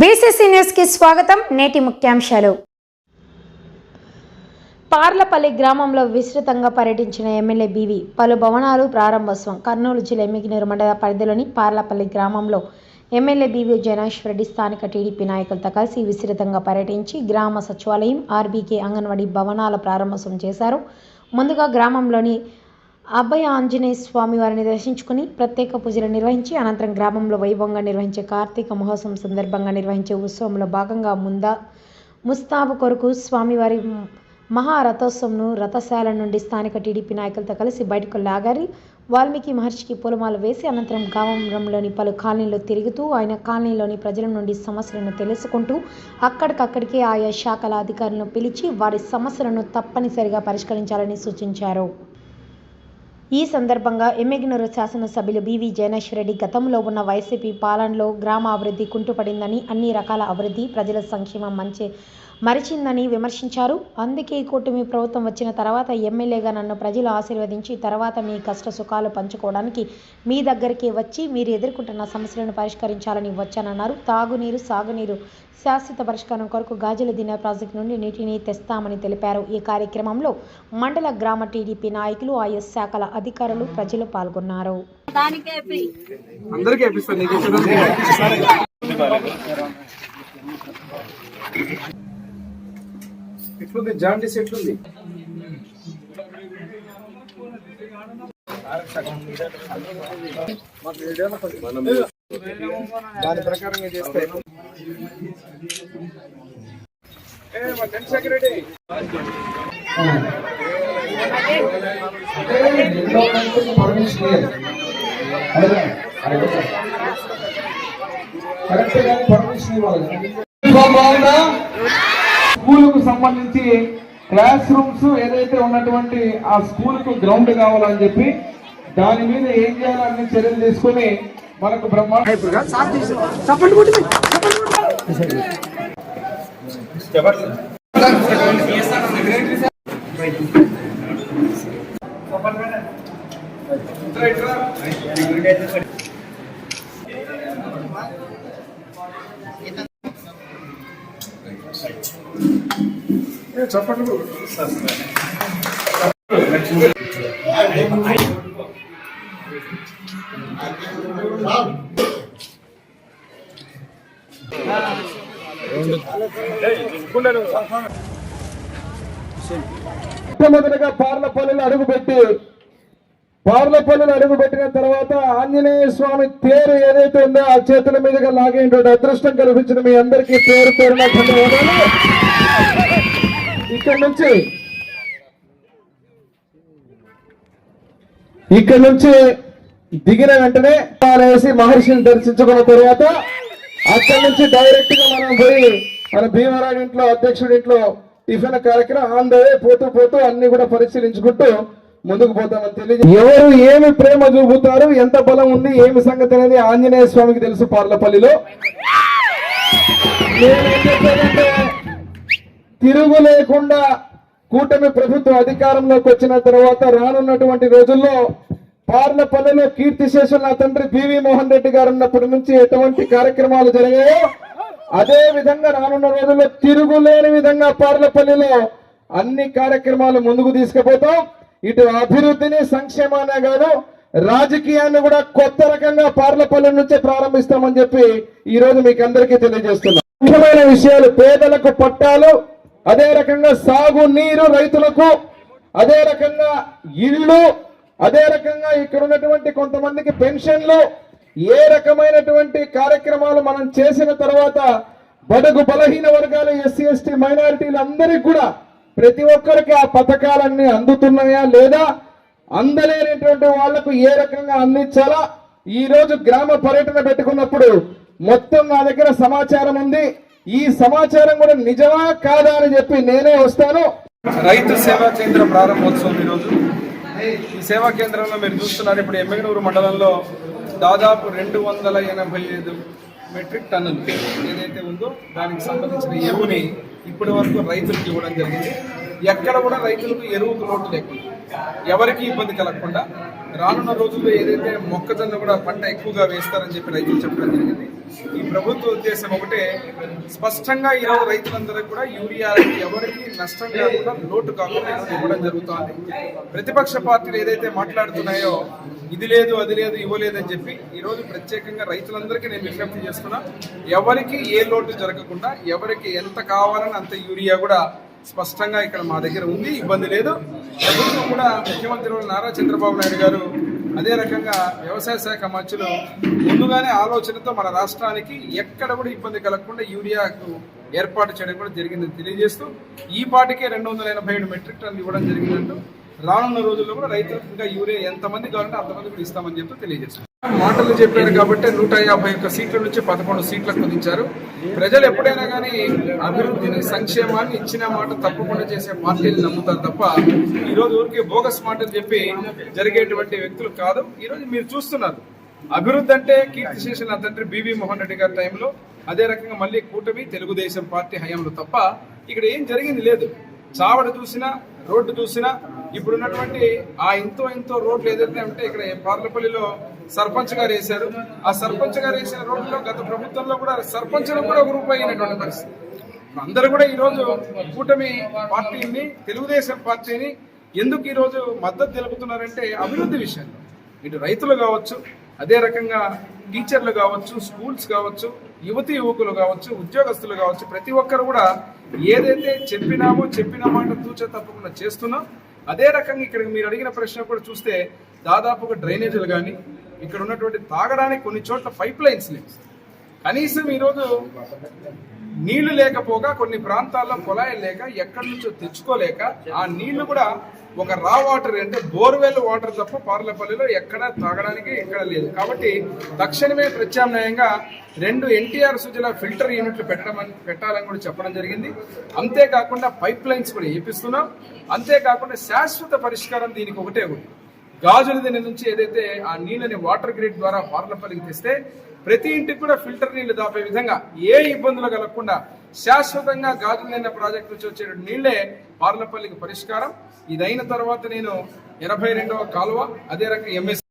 BCC న్యూస్కి స్వాగతం. నేటి ముఖ్యాంశాలు. పార్లపల్లి గ్రామంలో విస్తృతంగా పర్యటించిన ఎమ్మెల్యే బీవీ పలు భవనాలు ప్రారంభోత్సవం కర్నూలు జిల్లా ఎమ్మిగినూరు మండల పరిధిలోని పార్లపల్లి గ్రామంలో ఎమ్మెల్యే బీవీ జనేశ్వర్ రెడ్డి స్థానిక టీడీపీ నాయకులతో కలిసి విస్తృతంగా పర్యటించి గ్రామ సచివాలయం ఆర్బీకే అంగన్వాడీ భవనాల ప్రారంభోత్సవం చేశారు. ముందుగా గ్రామంలోని అభయ ఆంజనేయ స్వామి వారిని దర్శించుకుని ప్రత్యేక పూజలు నిర్వహించి అనంతరం గ్రామంలో వైభవంగా నిర్వహించే కార్తీక మహోత్సవం సందర్భంగా నిర్వహించే ఉత్సవంలో భాగంగా ముందా ముస్తాబు కొరకు స్వామివారి మహారథోత్సవంను రథశాల నుండి స్థానిక టీడీపీ నాయకులతో కలిసి బయటకు లాగారి. వాల్మీకి మహర్షికి పూలమాల వేసి అనంతరం గ్రామంలోని పలు కాలనీలో తిరుగుతూ ఆయన కాలనీలోని ప్రజల నుండి సమస్యలను తెలుసుకుంటూ అక్కడికక్కడికే ఆయా శాఖల అధికారులను పిలిచి వారి సమస్యలను తప్పనిసరిగా పరిష్కరించాలని సూచించారు. ఈ సందర్భంగా ఎమ్మెగినూరు శాసనసభ్యులు బీవీ జయనేశ్వర రెడ్డి గతంలో ఉన్న వైసీపీ పాలనలో గ్రామ అభివృద్ధి కుంటుపడిందని అన్ని రకాల అభివృద్ధి ప్రజల సంక్షేమం మంచి మరిచిందని విమర్శించారు. అందుకే ఈ కూటమి ప్రభుత్వం వచ్చిన తర్వాత ఎమ్మెల్యేగా నన్ను ప్రజలు ఆశీర్వదించి తర్వాత మీ కష్ట సుఖాలు పంచుకోవడానికి మీ దగ్గరికి వచ్చి మీరు ఎదుర్కొంటున్న సమస్యలను పరిష్కరించాలని వచ్చానన్నారు. తాగునీరు సాగునీరు శాశ్వత పరిష్కారం కొరకు గాజుల దిన ప్రాజెక్టు నుండి నీటిని తెస్తామని తెలిపారు. ఈ కార్యక్రమంలో మండల గ్రామ టీడీపీ నాయకులు ఆయా శాఖల అధికారులు ప్రజలు పాల్గొన్నారు. అందరికీ ఎట్లుంది? జాండీస్ ఎట్లుంది? దాని ప్రకారం చేస్తే సెక్రటరీ పర్మిషన్ ఇవ్వాలి బాగుందా స్కూల్కు సంబంధించి క్లాస్ రూమ్స్ ఏదైతే ఉన్నటువంటి ఆ స్కూల్కు గ్రౌండ్ కావాలని చెప్పి దాని మీద ఏం చేయాలని చర్యలు తీసుకొని మనకు బ్రహ్మాండ ఏ, చెప్పండి. మొట్టమొదటిగా పార్లపల్లిలో అడుగుపెట్టి పార్లపల్లిలో అడుగుపెట్టిన తర్వాత ఆంజనేయ స్వామి తేరు ఏదైతే ఉందో ఆ చేతుల మీదుగా లాగేటువంటి అదృష్టం కల్పించిన మీ అందరికీ పేరు పేరున ధన్యవాదాలు. ఇక్కడ నుంచి. ఇక్కడ నుంచి దిగిన వెంటనే వేసి మహర్షిని దర్శించుకున్న తర్వాత అక్కడి నుంచి డైరెక్ట్గా మనం పోయి మన భీమరాజు ఇంట్లో అధ్యక్షుడి ఇంట్లో టిఫిన్ కార్యక్రమం ఆన్ ద వే పోతూ పోతూ అన్ని కూడా పరిశీలించుకుంటూ ముందుకు పోతామని తెలియదు ఎవరు ఏమి ప్రేమ చూపుతారు ఎంత బలం ఉంది ఏమి సంగతి అనేది ఆంజనేయ స్వామికి తెలుసు పార్లపల్లిలో. చెప్పానంటే తిరుగు లేకుండా కూటమి ప్రభుత్వం అధికారంలోకి వచ్చిన తర్వాత రానున్నటువంటి రోజుల్లో పార్లపల్లిలో కీర్తి నా తండ్రి బివి మోహన్ రెడ్డి గారు ఉన్నప్పటి నుంచి ఎటువంటి కార్యక్రమాలు జరిగాయో అదే విధంగా రానున్న రోజుల్లో తిరుగులేని విధంగా పార్లపల్లిలో అన్ని కార్యక్రమాలు ముందుకు తీసుకుపోతాం. ఇటు అభివృద్ధిని సంక్షేమాన్ని కాదు రాజకీయాన్ని కూడా కొత్త రకంగా పార్లపల్లి నుంచే ప్రారంభిస్తామని చెప్పి ఈ రోజు మీకు అందరికీ తెలియజేస్తున్నాం. ముఖ్యమైన విషయాలు పేదలకు పట్టాలు అదే రకంగా సాగు నీరు రైతులకు అదే రకంగా ఇళ్ళు అదే రకంగా ఇక్కడ ఉన్నటువంటి కొంతమందికి పెన్షన్లు ఏ రకమైనటువంటి కార్యక్రమాలు మనం చేసిన తర్వాత బడుగు బలహీన వర్గాలు ఎస్సీ ఎస్టీ మైనారిటీలు అందరికీ కూడా ప్రతి ఒక్కరికి ఆ పథకాలన్నీ అందుతున్నాయా లేదా? అందలేనటువంటి వాళ్ళకు ఏ రకంగా అందించాలా? ఈ రోజు గ్రామ పర్యటన పెట్టుకున్నప్పుడు మొత్తం నా దగ్గర సమాచారం ఉంది. ఈ సమాచారం కూడా నిజమా కాదా అని చెప్పి నేనే వస్తాను. రైతు సేవా కేంద్రం ప్రారంభోత్సవం ఈరోజు. ఈ సేవా కేంద్రంలో మీరు చూస్తున్నారు ఇప్పుడు ఎమ్మెగనూరు మండలంలో దాదాపు రెండు వందల ఎనభై ఐదు మెట్రిక్ టన్నులు ఏదైతే ఉందో దానికి సంబంధించిన ఎరువుని ఇప్పటి వరకు రైతులకు ఇవ్వడం జరిగింది. ఎక్కడ కూడా రైతులకు ఎరువుకు లోటు లేకుండా ఎవరికి ఇబ్బంది కలగకుండా రానున్న రోజుల్లో ఏదైతే మొక్కజొన్న కూడా పంట ఎక్కువగా వేస్తారని చెప్పి రైతులు చెప్పడం జరిగింది. ఈ ప్రభుత్వ ఉద్దేశం ఒకటే స్పష్టంగా ఈరోజు రైతులందరికీ కూడా యూరియా ఎవరికి నష్టం కాకుండా లోటు కాకుండా ఇవ్వడం జరుగుతోంది. ప్రతిపక్ష పార్టీలు ఏదైతే మాట్లాడుతున్నాయో ఇది లేదు అది లేదు ఇవ్వలేదని చెప్పి ఈరోజు ప్రత్యేకంగా రైతులందరికీ నేను విజ్ఞప్తి చేస్తున్నా ఎవరికి ఏ లోటు జరగకుండా ఎవరికి ఎంత కావాలని అంత యూరియా కూడా స్పష్టంగా ఇక్కడ మా దగ్గర ఉంది ఇబ్బంది లేదు. ప్రభుత్వం కూడా ముఖ్యమంత్రి నారా చంద్రబాబు నాయుడు గారు అదే రకంగా వ్యవసాయ శాఖ మంత్రులు ముందుగానే ఆలోచనతో మన రాష్ట్రానికి ఎక్కడ కూడా ఇబ్బంది కలగకుండా యూరియాకు ఏర్పాటు చేయడం కూడా జరిగిందని తెలియజేస్తూ ఈ పాటికే రెండు వందల ఎనభై ఏడు మెట్రిక్ టన్లు ఇవ్వడం జరిగిందంటూ రానున్న రోజుల్లో కూడా రైతులకు ఇంకా యూరియా ఎంతమంది కావాలంటే అంతమంది కూడా ఇస్తామని చెప్పి తెలియజేస్తాం మాటలు చెప్పారు కాబట్టి నూట యాభై ఒక్క సీట్ల నుంచి పదకొండు సీట్లకు కుదించారు. ప్రజలు ఎప్పుడైనా కానీ అభివృద్ధిని సంక్షేమాన్ని ఇచ్చిన మాట తప్పకుండా చేసే పార్టీలు నమ్ముతారు తప్ప ఈరోజు ఊరికి ఊరికే బోగస్ మాటలు చెప్పి జరిగేటువంటి వ్యక్తులు కాదు. ఈ రోజు మీరు చూస్తున్నారు. అభివృద్ధి అంటే కీర్తిశేషుల నా తండ్రి బివి మోహన్ రెడ్డి గారి టైంలో అదే రకంగా మళ్ళీ కూటమి తెలుగుదేశం పార్టీ హయాంలో తప్ప ఇక్కడ ఏం జరిగింది లేదు. చావడ చూసినా రోడ్డు చూసినా ఇప్పుడు ఉన్నటువంటి ఆ ఇంతో ఇంతో రోడ్లు ఏదైతే ఉంటే ఇక్కడ పార్లపల్లిలో సర్పంచ్ గారు వేశారు. ఆ సర్పంచ్ గారు వేసిన రోడ్లో గత ప్రభుత్వంలో కూడా సర్పంచ్లకు కూడా ఒక రూపాయి అయినటువంటి పరిస్థితి. అందరూ కూడా ఈరోజు కూటమి పార్టీని తెలుగుదేశం పార్టీని ఎందుకు ఈరోజు మద్దతు తెలుపుతున్నారంటే అభివృద్ధి విషయంలో. ఇటు రైతులు కావచ్చు అదే రకంగా టీచర్లు కావచ్చు స్కూల్స్ కావచ్చు యువతి యువకులు కావచ్చు ఉద్యోగస్తులు కావచ్చు ప్రతి ఒక్కరు కూడా ఏదైతే చెప్పినామో చెప్పిన మాట తూచ తప్పకుండా చేస్తున్నాం. అదే రకంగా ఇక్కడ మీరు అడిగిన ప్రశ్న కూడా చూస్తే దాదాపుగా డ్రైనేజీలు కానీ ఇక్కడ ఉన్నటువంటి తాగడానికి కొన్ని చోట్ల పైప్ లైన్స్ లేవు. కనీసం ఈరోజు నీళ్ళు లేకపోగా కొన్ని ప్రాంతాల్లో కుళాయిలు లేక ఎక్కడి నుంచో తెచ్చుకోలేక ఆ నీళ్ళు కూడా ఒక రా వాటర్ అంటే బోర్వెల్ వాటర్ తప్ప పార్లపల్లిలో ఎక్కడ తాగడానికి ఎక్కడ లేదు. కాబట్టి తక్షణమే ప్రత్యామ్నాయంగా రెండు ఎన్టీఆర్ సుజల ఫిల్టర్ యూనిట్లు పెట్టడం పెట్టాలని కూడా చెప్పడం జరిగింది. అంతేకాకుండా పైప్ లైన్స్ కూడా వేపిస్తున్నాం అంతేకాకుండా శాశ్వత పరిష్కారం దీనికి ఒకటే ఉంది. గాజుల దీని నుంచి ఏదైతే ఆ నీళ్ళని వాటర్ గ్రిడ్ ద్వారా పార్లపల్లికి తెస్తే ప్రతి ఇంటికి కూడా ఫిల్టర్ నీళ్ళు దాపే విధంగా ఏ ఇబ్బందులు కలగకుండా శాశ్వతంగా గాజుల నిన్న ప్రాజెక్ట్ నుంచి వచ్చే నీళ్ళే పార్లపల్లికి పరిష్కారం. ఇదైన తర్వాత నేను ఎనభై రెండవ కాలువ అదే రకంగా ఎంఎస్